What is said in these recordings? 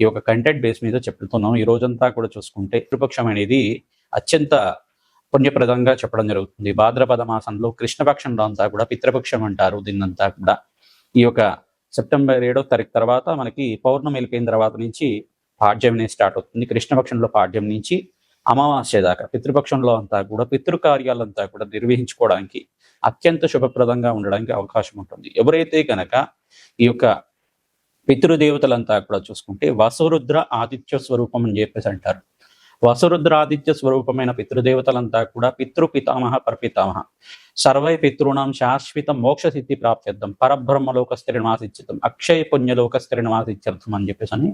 ఈ యొక్క content base మీద చెప్తున్నాం. ఈ రోజంతా కూడా చూసుకుంటే పితృపక్షం అనేది అత్యంత పుణ్యప్రదంగా చెప్పడం జరుగుతుంది. భాద్రపద మాసంలో కృష్ణపక్షంలో అంతా కూడా పితృపక్షం అంటారు దీన్నంతా కూడా. ఈ యొక్క సెప్టెంబర్ ఏడో తారీఖు తర్వాత మనకి పౌర్ణమి వెళ్ళిపోయిన తర్వాత నుంచి పాడ్యం అనేది స్టార్ట్ అవుతుంది. కృష్ణపక్షంలో పాడ్యం నుంచి అమావాస్య దాకా పితృపక్షంలో అంతా కూడా పితృకార్యాలంతా కూడా నిర్వహించుకోవడానికి అత్యంత శుభప్రదంగా ఉండడానికి అవకాశం ఉంటుంది. ఎవరైతే కనుక ఈ యొక్క పితృదేవతలంతా కూడా చూసుకుంటే వసురుద్ర ఆదిత్య స్వరూపం అని చెప్పేసి అంటారు. వసురుద్ర ఆదిత్య స్వరూపమైన పితృదేవతలంతా కూడా పితృ పితామహ పరపితామహ. సర్వై పితృణం శాశ్వత మోక్ష సిద్ధి ప్రాప్త్యర్థం. పరబ్రహ్మలోక స్థిరనివాసిత్యం అక్షయ పుణ్యలోక స్థిరనివాసిత్యర్థం అని చెప్పేసి అని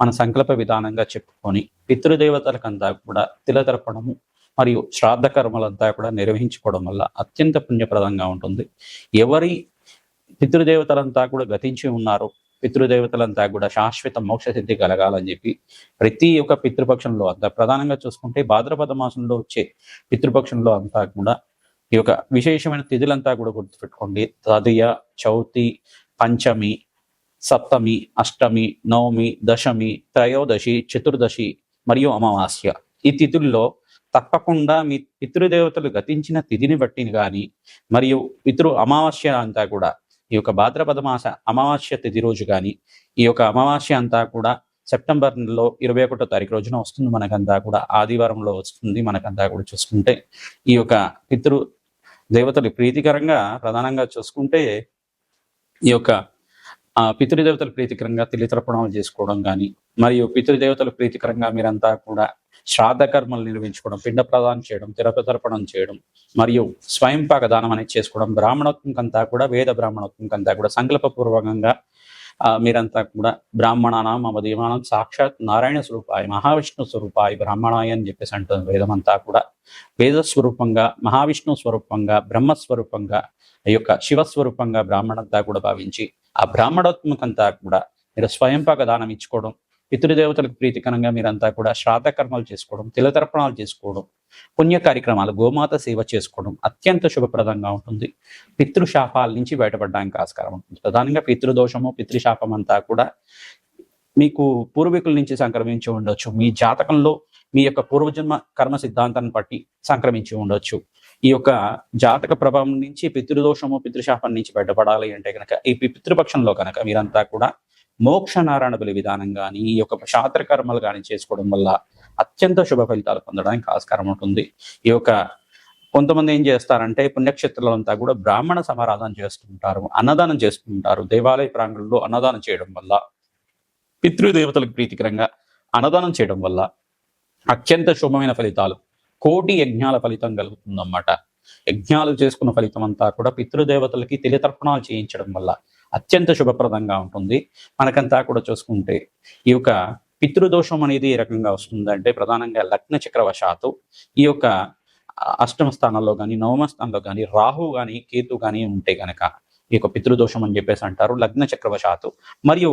మన సంకల్ప విధానంగా చెప్పుకొని పితృదేవతలకంతా కూడా తిలతరపడము మరియు శ్రాద్ధ కర్మలంతా కూడా నిర్వహించుకోవడం వల్ల అత్యంత పుణ్యప్రదంగా ఉంటుంది. ఎవరి పితృదేవతలంతా కూడా గతించి ఉన్నారు పితృదేవతలంతా కూడా శాశ్వత మోక్ష సిద్ధి కలగాలని చెప్పి ప్రతి ఒక్క పితృపక్షంలో అంతా ప్రధానంగా చూసుకుంటే భాద్రపద మాసంలో వచ్చే పితృపక్షంలో అంతా కూడా ఈ యొక్క విశేషమైన తిథులంతా కూడా గుర్తుపెట్టుకోండి. తదియ చౌతి పంచమి సప్తమి అష్టమి నవమి దశమి త్రయోదశి చతుర్దశి మరియు అమావాస్య. ఈ తిథుల్లో తప్పకుండా మీ పితృదేవతలు గతించిన తిథిని బట్టి కానీ మరియు పితృ అమావాస్య అంతా కూడా ఈ యొక్క భాద్రపద మాస అమావాస్య తిథి రోజు కానీ ఈ యొక్క అమావాస్య అంతా కూడా సెప్టెంబర్ నెలలో ఇరవై ఒకటో తారీఖు రోజున వస్తుంది మనకంతా కూడా. ఆదివారంలో వస్తుంది మనకంతా కూడా చూసుకుంటే. ఈ యొక్క పితృ దేవతలు ప్రీతికరంగా ప్రధానంగా చూసుకుంటే ఈ యొక్క ఆ పితృదేవతలు ప్రీతికరంగా తెలితర్పణాలు చేసుకోవడం కానీ మరియు పితృదేవతలు ప్రీతికరంగా మీరంతా కూడా శ్రాద్ధ కర్మలు నిర్వహించుకోవడం పిండ ప్రదానం చేయడం తిరపతర్పణం చేయడం మరియు స్వయంపాక దానం అనేది చేసుకోవడం బ్రాహ్మణత్వంకంతా కూడా వేద బ్రాహ్మణత్వంకంతా కూడా సంకల్పపూర్వకంగా ఆ, మీరంతా కూడా బ్రాహ్మణానం మమ సాక్షాత్ నారాయణ స్వరూపాయ మహావిష్ణు స్వరూపాయ బ్రాహ్మణాయ అని చెప్పేసి అంటుంది వేదమంతా కూడా. వేద స్వరూపంగా మహావిష్ణు స్వరూపంగా బ్రహ్మస్వరూపంగా ఈ యొక్క శివస్వరూపంగా బ్రాహ్మణంతా కూడా భావించి ఆ బ్రాహ్మణోత్మకంతా కూడా మీరు స్వయంపాక దానం ఇచ్చుకోవడం పితృదేవతలకు ప్రీతికరంగా మీరంతా కూడా శ్రాద్ధ కర్మలు చేసుకోవడం తిలతర్పణాలు చేసుకోవడం పుణ్య కార్యక్రమాలు గోమాత సేవ చేసుకోవడం అత్యంత శుభప్రదంగా ఉంటుంది. పితృశాపాల నుంచి బయటపడడానికి ఆస్కారం ఉంటుంది. ప్రధానంగా పితృదోషము పితృశాపం అంతా కూడా మీకు పూర్వీకుల నుంచి సంక్రమించి ఉండొచ్చు. మీ జాతకంలో మీ యొక్క పూర్వజన్మ కర్మ సిద్ధాంతాన్ని బట్టి సంక్రమించి ఉండొచ్చు. ఈ యొక్క జాతక ప్రభావం నుంచి పితృదోషము పితృశాపం నుంచి బయటపడాలి అంటే కనుక ఈ పితృపక్షంలో కనుక మీరంతా కూడా మోక్ష నారాయణ బలి విధానం కానీ ఈ యొక్క శాస్త్రకర్మలు కానీ చేసుకోవడం వల్ల అత్యంత శుభ ఫలితాలు పొందడానికి ఆస్కారం ఉంటుంది. ఈ యొక్క కొంతమంది ఏం చేస్తారంటే పుణ్యక్షేత్రాలంతా కూడా బ్రాహ్మణ సమారాధన చేస్తుంటారు అన్నదానం చేస్తుంటారు. దేవాలయ ప్రాంగణంలో అన్నదానం చేయడం వల్ల పితృదేవతలకు ప్రీతికరంగా అన్నదానం చేయడం వల్ల అత్యంత శుభమైన ఫలితాలు కోటి యజ్ఞాల ఫలితం కలుగుతుందన్నమాట. యజ్ఞాలు చేసుకున్న ఫలితం అంతా కూడా పితృదేవతలకి తెలితర్పణాలు చేయించడం వల్ల అత్యంత శుభప్రదంగా ఉంటుంది. మనకంతా కూడా చూసుకుంటే ఈ యొక్క పితృదోషం అనేది ఏ రకంగా వస్తుందంటే ప్రధానంగా లగ్న చక్రవశాత్తు ఈ యొక్క అష్టమ స్థానంలో కానీ నవమ స్థానంలో కానీ రాహు కానీ కేతు కానీ ఉంటే గనక ఈ యొక్క పితృదోషం అని చెప్పేసి అంటారు లగ్న చక్రవశాత్తు. మరియు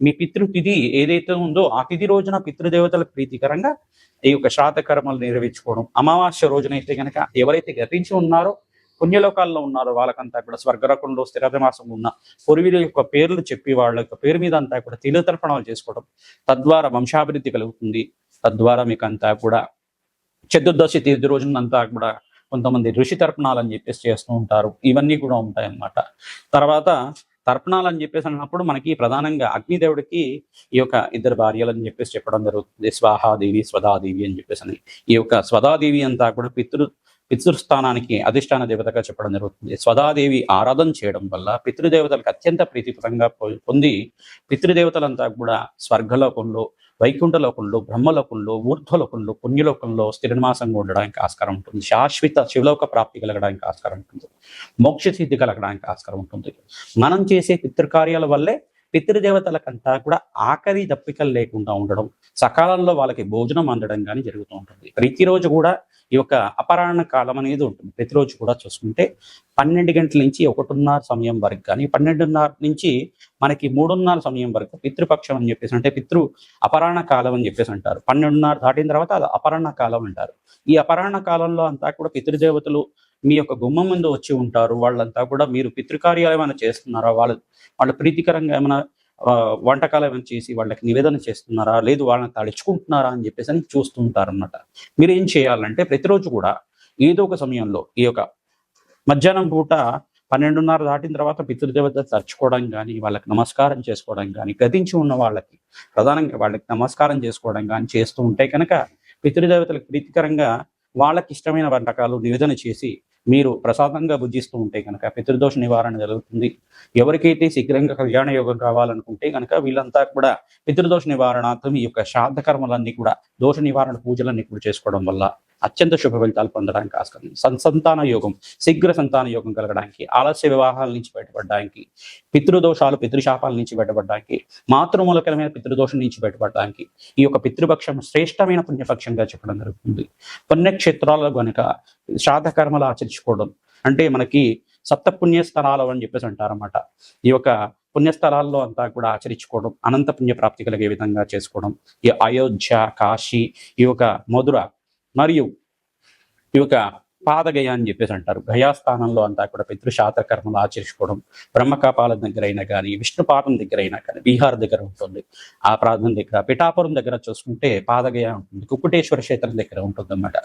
మీ పితృతిథి ఏదైతే ఉందో ఆ తిథి రోజున పితృదేవతల ప్రీతికరంగా ఈ యొక్క శ్రాద్ధ కర్మలు నిర్వహించుకోవడం అమావాస్య రోజునైతే కనుక ఎవరైతే గతించి ఉన్నారో పుణ్యలోకాల్లో ఉన్నారో వాళ్ళకంతా కూడా స్వర్గరకంలో స్థిరమాసం ఉన్న పూర్వీల యొక్క పేర్లు చెప్పి వాళ్ళ యొక్క పేరు మీద అంతా కూడా తిలతర్పణాలు చేసుకోవడం తద్వారా వంశాభివృద్ధి కలుగుతుంది. తద్వారా మీకు అంతా కూడా చతుర్దశి తీర్థి రోజునంతా కూడా కొంతమంది ఋషి తర్పణాలు అని చెప్పేసి చేస్తూ ఉంటారు. ఇవన్నీ కూడా ఉంటాయి అన్నమాట తర్వాత తర్పణాలు అని చెప్పేసి అన్నప్పుడు మనకి ప్రధానంగా అగ్నిదేవుడికి ఈ యొక్క ఇద్దరు భార్యలు అని చెప్పేసి చెప్పడం జరుగుతుంది. స్వాహాదేవి స్వదాదేవి అని చెప్పేసి అని. ఈ యొక్క స్వదాదేవి అంతా కూడా పితృ పితృస్థానానికి అధిష్టాన దేవతగా చెప్పడం జరుగుతుంది. స్వదాదేవి ఆరాధన చేయడం వల్ల పితృదేవతలకు అత్యంత ప్రీతిపరంగా పొంది పితృదేవతలంతా కూడా స్వర్గలోకంలో వైకుంఠలోకంలో బ్రహ్మలోకంలో ఊర్ధ్వలోకంలో పుణ్యలోకంలో స్థిరనివాసంగా ఉండడానికి ఆస్కారం ఉంటుంది. శాశ్వత శివలోక ప్రాప్తి కలగడానికి ఆస్కారం ఉంటుంది. మోక్ష సిద్ధి కలగడానికి ఆస్కారం ఉంటుంది. మనం చేసే పితృకార్యాల వల్లే పితృదేవతలకంతా కూడా ఆకలి దప్పికలు లేకుండా ఉండడం సకాలంలో వాళ్ళకి భోజనం అందడం కానీ జరుగుతూ ఉంటుంది. ప్రతిరోజు కూడా ఈ యొక్క అపరాహ్న కాలం అనేది ఉంటుంది. ప్రతిరోజు కూడా చూసుకుంటే పన్నెండు గంటల నుంచి ఒకటిన్నర సమయం వరకు కానీ పన్నెండున్నర నుంచి మనకి మూడున్నర సమయం వరకు పితృపక్షం అని చెప్పేసి అంటే పితృ అపరాహ్న కాలం అని చెప్పేసి అంటారు. పన్నెండున్నర దాటిన తర్వాత అది అపరాహ్న కాలం అంటారు. ఈ అపరాహ్న కాలంలో అంతా కూడా పితృదేవతలు మీ యొక్క గుమ్మం ముందు వచ్చి ఉంటారు. వాళ్ళంతా కూడా మీరు పితృకార్యాలు ఏమైనా చేస్తున్నారా? వాళ్ళు వాళ్ళ ప్రీతికరంగా ఏమైనా వంటకాలు ఏమైనా చేసి వాళ్ళకి నివేదన చేస్తున్నారా? లేదు వాళ్ళని తడుచుకుంటున్నారా అని చెప్పేసి అని చూస్తూ మీరు ఏం చేయాలంటే ప్రతిరోజు కూడా ఏదో ఒక సమయంలో ఈ యొక్క మధ్యాహ్నం పూట పన్నెండున్నర దాటిన తర్వాత పితృదేవత తరుచుకోవడం కానీ వాళ్ళకి నమస్కారం చేసుకోవడం కానీ గతించి ఉన్న వాళ్ళకి ప్రధానంగా వాళ్ళకి నమస్కారం చేసుకోవడం కానీ చేస్తూ ఉంటే కనుక పితృదేవతలకు ప్రీతికరంగా వాళ్ళకి ఇష్టమైన వంటకాలు నివేదన చేసి మీరు ప్రసాదంగా భుజిస్తూ ఉంటే కనుక పితృదోష నివారణ జరుగుతుంది. ఎవరికైతే శీఘ్రంగా కళ్యాణ యోగం కావాలనుకుంటే కనుక వీళ్ళంతా కూడా పితృదోష నివారణార్థం ఈ యొక్క శ్రాద్ధ కర్మలన్నీ కూడా దోష నివారణ పూజలన్నీ కూడా చేసుకోవడం వల్ల అత్యంత శుభ ఫలితాలు పొందడానికి ఆస్కారం. సంతాన యోగం శీఘ్ర సంతాన యోగం కలగడానికి ఆలస్య వివాహాల నుంచి బయటపడడానికి పితృదోషాలు పితృశాపాల నుంచి బయటపడడానికి మాతృమూలకరమైన పితృదోషం నుంచి బయటపడడానికి ఈ యొక్క పితృపక్షం శ్రేష్టమైన పుణ్యపక్షంగా చెప్పడం జరుగుతుంది. పుణ్యక్షేత్రాలలో గనుక శ్రాద్ధకర్మలు ఆచరించుకోవడం అంటే మనకి సప్తపుణ్య స్థలాలు అని చెప్పేసి అంటారన్నమాట. ఈ యొక్క పుణ్యస్థలాల్లో అంతా కూడా ఆచరించుకోవడం అనంత పుణ్య ప్రాప్తి కలిగే విధంగా చేసుకోవడం ఈ అయోధ్య కాశీ ఈ యొక్క మధుర మరియు ఈ యొక్క పాదగయ అని చెప్పేసి అంటారు. గయాస్థానంలో అంతా కూడా పితృశాత కర్మలు ఆచరించుకోవడం బ్రహ్మకాపాలం దగ్గర అయినా కానీ విష్ణుపాతం దగ్గర అయినా కానీ బీహార్ దగ్గర ఉంటుంది. ఆ ప్రాంతం దగ్గర పిఠాపురం దగ్గర చూసుకుంటే పాదగయ ఉంటుంది. కుక్కుటేశ్వర క్షేత్రం దగ్గర ఉంటుంది అన్నమాట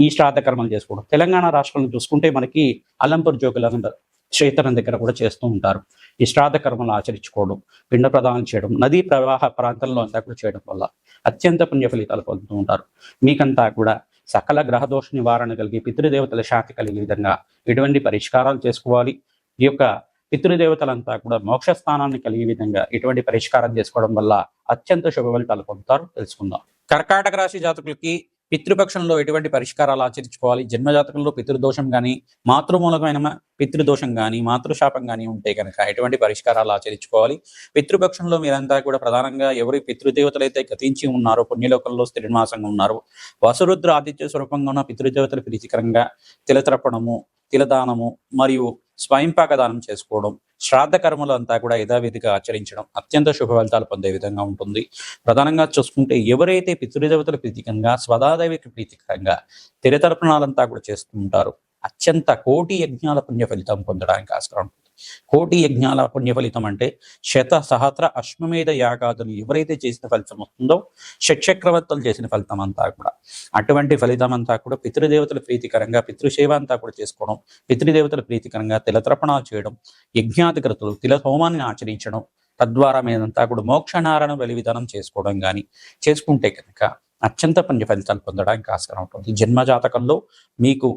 ఈ శ్రాద్ధ కర్మలు చేసుకోవడం. తెలంగాణ రాష్ట్రంలో చూసుకుంటే మనకి అలంపూర్ జోగులంద క్షేత్రం దగ్గర కూడా చేస్తూ ఉంటారు. ఈ శ్రాద్ధ కర్మలు ఆచరించుకోవడం పిండ ప్రదానం చేయడం నదీ ప్రవాహ ప్రాంతంలో అంతా కూడా చేయడం వల్ల అత్యంత పుణ్య ఫలితాలు పొందుతూ ఉంటారు. మీకంతా కూడా సకల గ్రహదోష నివారణ కలిగి పితృదేవతల శాంతి కలిగే విధంగా ఎటువంటి పరిష్కారాలు చేసుకోవాలి. ఈ యొక్క పితృదేవతలంతా కూడా మోక్ష స్థానాన్ని కలిగే విధంగా ఎటువంటి పరిష్కారం చేసుకోవడం వల్ల అత్యంత శుభ ఫలితాలు పొందుతారు తెలుసుకుందాం. కర్కాటక రాశి జాతకులకి పితృపక్షంలో ఎటువంటి పరిష్కారాలు ఆచరించుకోవాలి? జన్మజాతకంలో పితృదోషం కానీ మాతృమూలకమైన పితృదోషం కానీ మాతృశాపం కానీ ఉంటే కనుక ఎటువంటి పరిష్కారాలు ఆచరించుకోవాలి? పితృపక్షంలో మీరంతా కూడా ప్రధానంగా ఎవరి పితృదేవతలైతే గతించి ఉన్నారో పుణ్యలోకంలో స్థిరనివాసంగా ఉన్నారో వసురుద్ర ఆదిత్య స్వరూపంగా ఉన్న పితృదేవతలు ప్రీతికరంగా తిలతర్పణము తిలదానము మరియు స్వయంపాక దానం చేసుకోవడం శ్రాద్ధ కర్మలు అంతా కూడా యథావిధిగా ఆచరించడం అత్యంత శుభ ఫలితాలు పొందే విధంగా ఉంటుంది. ప్రధానంగా చూసుకుంటే ఎవరైతే పితృదేవతల ప్రీతికంగా స్వదాదేవికి ప్రీతికరంగా తిరతర్పణాలంతా కూడా చేస్తూ ఉంటారు అత్యంత కోటి యజ్ఞాల పుణ్య ఫలితం పొందడానికి ఆస్కారం ఉంటుంది. కోటి యజ్ఞాల పుణ్య ఫలితం అంటే శత సహస్ర అశ్వమేధ యాగాదులు ఎవరైతే చేసిన ఫలితం వస్తుందో షట్చక్రవర్తులు చేసిన ఫలితం అంతా కూడా. అటువంటి ఫలితం అంతా కూడా పితృదేవతల ప్రీతికరంగా పితృసేవ అంతా కూడా చేసుకోవడం పితృదేవతల ప్రీతికరంగా తిలతర్పణాలు చేయడం యజ్ఞాధికృతులు తిల హోమాన్ని ఆచరించడం తద్వారా మీదంతా కూడా మోక్షనారాయణ బలి విధానం చేసుకోవడం కానీ చేసుకుంటే కనుక అత్యంత పుణ్య ఫలితాలు పొందడానికి ఆస్కారం ఉంటుంది. జన్మ జాతకంలో మీకు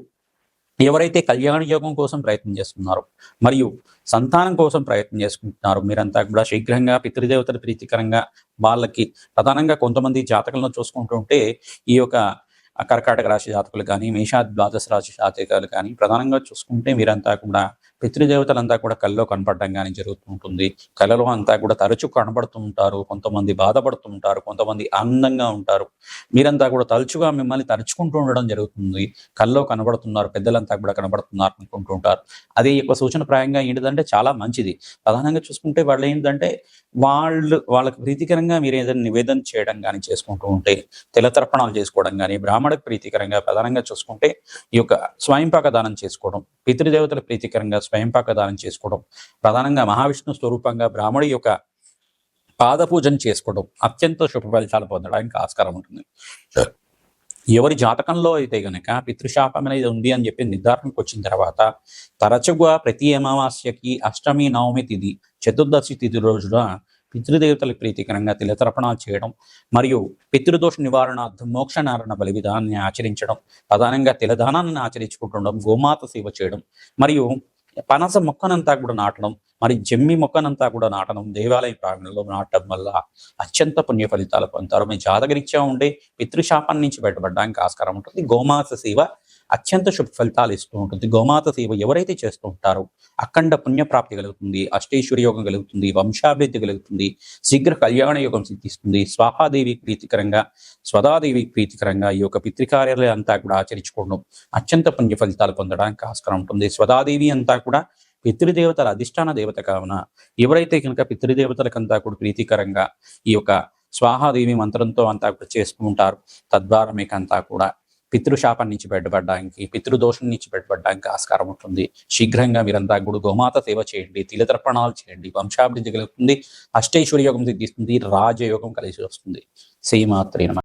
ఎవరైతే కళ్యాణ యోగం కోసం ప్రయత్నం చేస్తున్నారో మరియు సంతానం కోసం ప్రయత్నం చేసుకుంటున్నారు మీరంతా కూడా శీఘ్రంగా పితృదేవతల ప్రీతికరంగా వాళ్ళకి ప్రధానంగా కొంతమంది జాతకంలో చూసుకుంటుంటే ఈ యొక్క కర్కాటక రాశి జాతకులు కానీ మేషాద్వాదశ రాశి జాతకాలు కానీ ప్రధానంగా చూసుకుంటే మీరంతా కూడా పితృదేవతలంతా కూడా కళ్ళలో కనపడడం కానీ జరుగుతూ ఉంటుంది కళలో అంతా కూడా తరచూ కనబడుతూ ఉంటారు కొంతమంది బాధపడుతూ ఉంటారు కొంతమంది ఆనందంగా ఉంటారు. మీరంతా కూడా తరచుగా మిమ్మల్ని తరుచుకుంటూ ఉండడం జరుగుతుంది. కళ్ళలో కనబడుతున్నారు. పెద్దలంతా కూడా కనబడుతున్నారు అనుకుంటూ ఉంటారు. అది యొక్క సూచన ప్రాయంగా ఏంటిదంటే చాలా మంచిది. ప్రధానంగా చూసుకుంటే వాళ్ళు ఏంటంటే వాళ్ళు వాళ్ళకి ప్రీతికరంగా మీరు ఏదైనా నివేదన చేయడం కానీ చేసుకుంటూ ఉంటే తిలతర్పణాలు చేసుకోవడం కానీ బ్రాహ్మణకు ప్రీతికరంగా ప్రధానంగా చూసుకుంటే ఈ యొక్క స్వయంపాక దానం చేసుకోవడం పితృదేవతల ప్రీతికరంగా స్వయంపాక దానం చేసుకోవడం ప్రధానంగా మహావిష్ణు స్వరూపంగా బ్రాహ్మడి యొక్క పాదపూజను చేసుకోవడం అత్యంత శుభ ఫలితాలు పొందడానికి ఆస్కారం ఉంటుంది. ఎవరి జాతకంలో అయితే గనక పితృశాపం అనేది ఉంది అని చెప్పి నిర్ధారణకు వచ్చిన తర్వాత తరచుగా ప్రతి అమావాస్యకి అష్టమి నవమి తిథి చతుర్దశి తిథి రోజున పితృదేవతల ప్రీతికరంగా తిలతర్పణాలు చేయడం మరియు పితృదోష నివారణార్థం మోక్ష నారాయణ బలి విధానాన్ని ఆచరించడం ప్రధానంగా తిలదానాన్ని ఆచరించుకుంటుండడం గోమాత సేవ చేయడం మరియు పనస మొక్కనంతా కూడా నాటడం మరి జమ్మి మొక్కనంతా కూడా నాటడం దేవాలయ ప్రాంగణంలో నాటడం వల్ల అత్యంత పుణ్య ఫలితాలు పొందుతారు. మీ జాతకరీత్యా ఉండే పితృశాపం నుంచి బయటపడడానికి ఆస్కారం ఉంటుంది. గోమాస సేవ అత్యంత శుభ ఫలితాలు ఇస్తూ ఉంటుంది. గోమాత సేవ ఎవరైతే చేస్తూ ఉంటారో అఖండ పుణ్యప్రాప్తి కలుగుతుంది అష్టేశ్వరి యోగం కలుగుతుంది వంశాభివృద్ధి కలుగుతుంది శీఘ్ర కళ్యాణ యోగం సిద్ధిస్తుంది. స్వాహాదేవి ప్రీతికరంగా స్వదాదేవి ప్రీతికరంగా ఈ యొక్క పితృకార్యాలయం అంతా కూడా ఆచరించుకోవడం అత్యంత పుణ్య ఫలితాలు పొందడానికి ఆస్కారం ఉంటుంది. స్వదాదేవి అంతా కూడా పితృదేవతల అధిష్టాన దేవత కావున ఎవరైతే కనుక పితృదేవతలకంతా కూడా ప్రీతికరంగా ఈ యొక్క స్వాహాదేవి మంత్రంతో అంతా కూడా చేస్తూ ఉంటారు తద్వారా మీకు అంతా కూడా పితృశాపం నుంచి బయటపడడానికి పితృదోషం నుంచి బయటపడడానికి ఆస్కారం ఉంటుంది. శీఘ్రంగా మీరంతా గుడి గోమాత సేవ చేయండి తిలతర్పణాలు చేయండి వంశాభివృద్ధి కలుగుతుంది అష్టైశ్వర్య యోగం సిద్ధిస్తుంది రాజయోగం కలిసి వస్తుంది. శ్రీమాత్రే నమః.